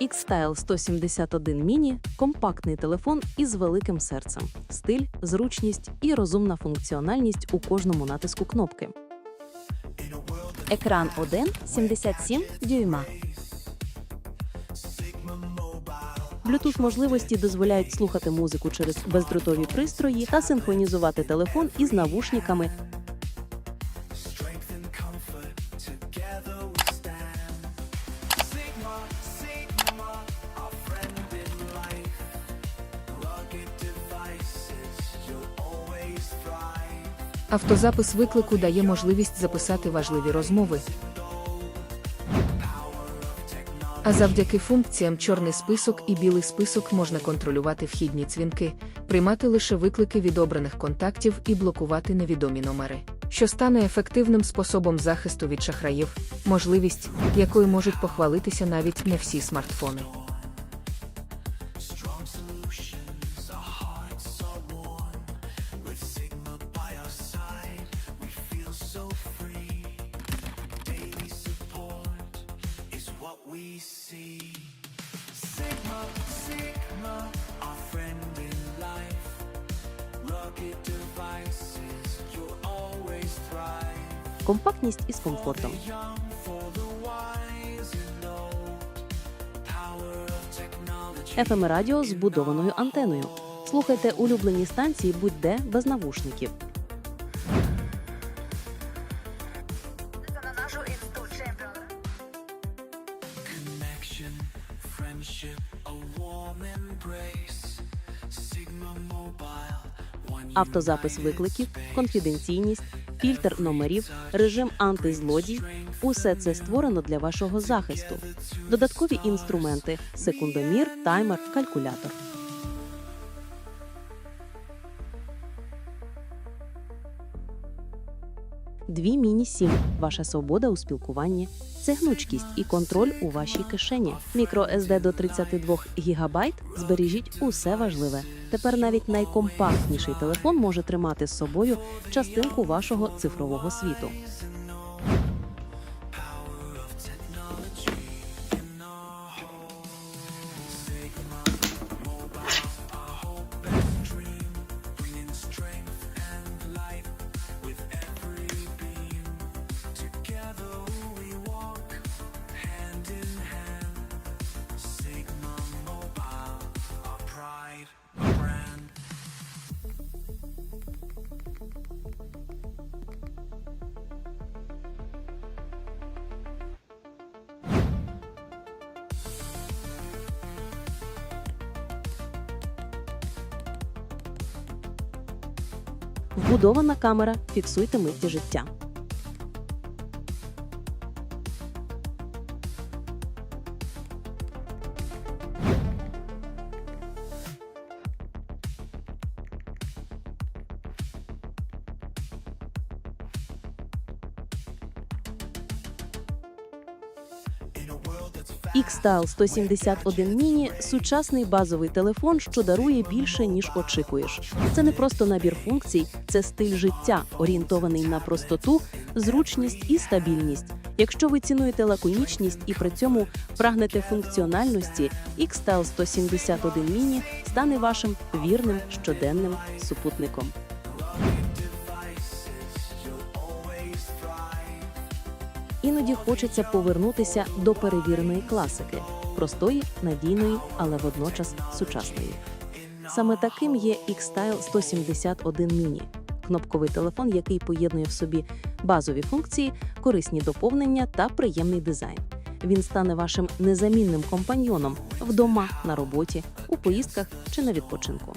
X-Style 171 Mini – компактний телефон із великим серцем, стиль, зручність і розумна функціональність у кожному натиску кнопки. Екран 1 77 дюйма. Bluetooth можливості дозволяють слухати музику через бездротові пристрої та синхронізувати телефон із навушниками. Автозапис виклику дає можливість записати важливі розмови. А завдяки функціям чорний список і білий список можна контролювати вхідні дзвінки, приймати лише виклики від обраних контактів і блокувати невідомі номери, що стане ефективним способом захисту від шахраїв, можливість, якою можуть похвалитися навіть не всі смартфони. We see. Sigma, Sigma, our friend in life. Rugged devices, you'll always thrive. Компактність із комфортом. FM радіо з будованою антеною. Слухайте улюблені станції будь-де без навушників. Автозапис викликів, конфіденційність, фільтр номерів, режим антизлодій – усе це створено для вашого захисту. Додаткові інструменти: секундомір, таймер, калькулятор. Дві міні-сім. Ваша свобода у спілкуванні. Це гнучкість і контроль у вашій кишені. Мікро SD до 32 ГБ збережіть усе важливе. Тепер навіть найкомпактніший телефон може тримати з собою частинку вашого цифрового світу. Вбудована камера. Фіксуйте миті життя. X-Style 171 Mini – сучасний базовий телефон, що дарує більше, ніж очікуєш. Це не просто набір функцій, це стиль життя, орієнтований на простоту, зручність і стабільність. Якщо ви цінуєте лаконічність і при цьому прагнете функціональності, X-Style 171 Mini стане вашим вірним щоденним супутником. Іноді хочеться повернутися до перевіреної класики, простої, надійної, але водночас сучасної. Саме таким є X-Style 171 Mini – кнопковий телефон, який поєднує в собі базові функції, корисні доповнення та приємний дизайн. Він стане вашим незамінним компаньйоном вдома, на роботі, у поїздках чи на відпочинку.